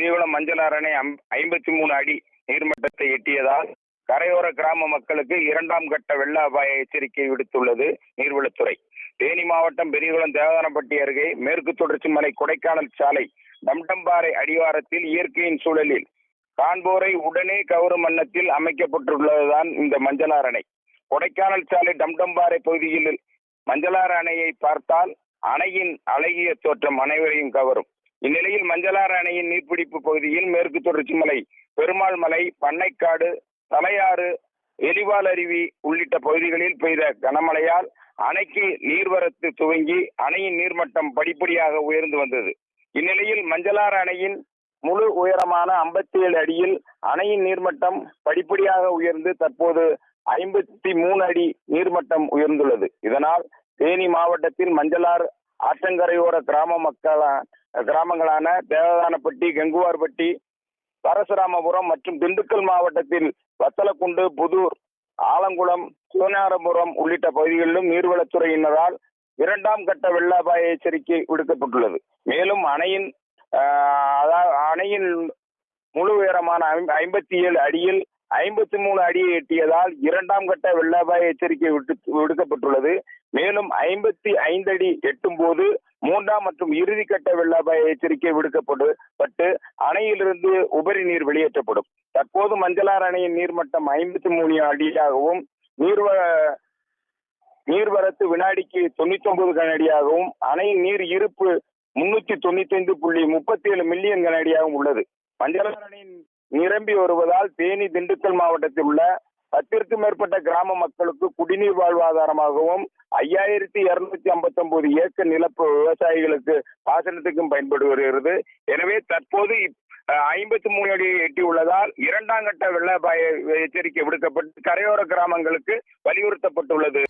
பெரியகுளம் மஞ்சள் அரணை ஐம்பத்தி மூணு அடி நீர்மட்டத்தை எட்டியதால் கரையோர கிராம மக்களுக்கு இரண்டாம் கட்ட வெள்ள அபாய எச்சரிக்கை விடுத்துள்ளது நீர்வளத்துறை. தேனி மாவட்டம் பெரியகுளம் தேவதானப்பட்டி அருகே மேற்கு தொடர்ச்சி மலை கொடைக்கானல் சாலை டம்டம்பாறை அடிவாரத்தில் இயற்கையின் சூழலில் காண்போரை உடனே கவரும் வண்ணத்தில் அமைக்கப்பட்டுள்ளதுதான் இந்த மஞ்சளார் அணை கொடைக்கானல் சாலை டம்டம்பாறை பகுதியில் மஞ்சளாறு அணையை பார்த்தால் அணையின் அழகிய தோற்றம் அனைவரையும் கவரும். இந்நிலையில் மஞ்சளாறு அணை மலைப்பிடிப்பு பகுதியில் மேற்கு தொடர்ச்சி மலை பெருமாள் மலை பண்ணைக்காடு தலையாறு எலிவால் அருவி உள்ளிட்ட பகுதிகளில் பெய்த கனமழையால் அணைக்கு நீர்வரத்து துவங்கி அணையின் நீர்மட்டம் படிப்படியாக உயர்ந்து வந்தது. இந்நிலையில் மஞ்சளாறு அணையின் முழு உயரமான 57 ஏழு அடியில் அணையின் நீர்மட்டம் படிப்படியாக உயர்ந்து தற்போது ஐம்பத்தி மூணு அடி நீர்மட்டம் உயர்ந்துள்ளது. இதனால் தேனி மாவட்டத்தில் மஞ்சளாறு ஆற்றங்கரையோர கிராம மக்கள கிராமங்களான தேவதானப்பட்டி கங்குவார்பட்டி பரசுராமபுரம் மற்றும் திண்டுக்கல் மாவட்டத்தில் வத்தலக்குண்டு புதூர் ஆலங்குளம் சிவனாரபுரம் உள்ளிட்ட பகுதிகளிலும் நீர்வளத்துறையினரால் இரண்டாம் கட்ட வெள்ள அபாய எச்சரிக்கை விடுக்கப்பட்டுள்ளது. மேலும் அணையின் ஆஹ், அதாவது அணையின் முழு உயரமான ஐம்பத்தி ஏழு அடியில் ஐம்பத்தி மூணு அடியை எட்டியதால் இரண்டாம் கட்ட வெள்ள அபாய எச்சரிக்கை விடுக்கப்பட்டுள்ளது. மேலும் ஐம்பத்தி ஐந்து அடி எட்டும் போது மூன்றாம் மற்றும் இறுதி கட்ட வெள்ள அபாய எச்சரிக்கை விடுக்கப்படுபட்டு அணையிலிருந்து உபரி நீர் வெளியேற்றப்படும். தற்போது மஞ்சளார் அணையின் நீர்மட்டம் ஐம்பத்தி மூணு அடியாகவும் நீர்வ நீர்வரத்து வினாடிக்கு தொண்ணூத்தி ஒன்பது கனடியாகவும் அணையின் நீர் இருப்பு முன்னூத்தி தொண்ணூத்தி ஐந்து புள்ளி முப்பத்தி ஏழு மில்லியன் கனடியாகவும் உள்ளது. மஞ்சளார் அணையின் நிரம்பி வருவதால் தேனி திண்டுக்கல் மாவட்டத்தில் உள்ள பத்திற்கும் மேற்பட்ட கிராம மக்களுக்கு குடிநீர் வாழ்வாதாரமாகவும் ஐயாயிரத்தி இருநூத்தி ஐம்பத்தி ஒன்பது ஏக்கர் நிலப்பு விவசாயிகளுக்கு பாசனத்துக்கும் பயன்பட்டு வருகிறது எனவே தற்போது ஐம்பத்தி மூணு அடி எட்டி உள்ளதால் இரண்டாம் கட்ட வெள்ள பய எச்சரிக்கை விடுக்கப்பட்டு கரையோர கிராமங்களுக்கு வலியுறுத்தப்பட்டுள்ளது.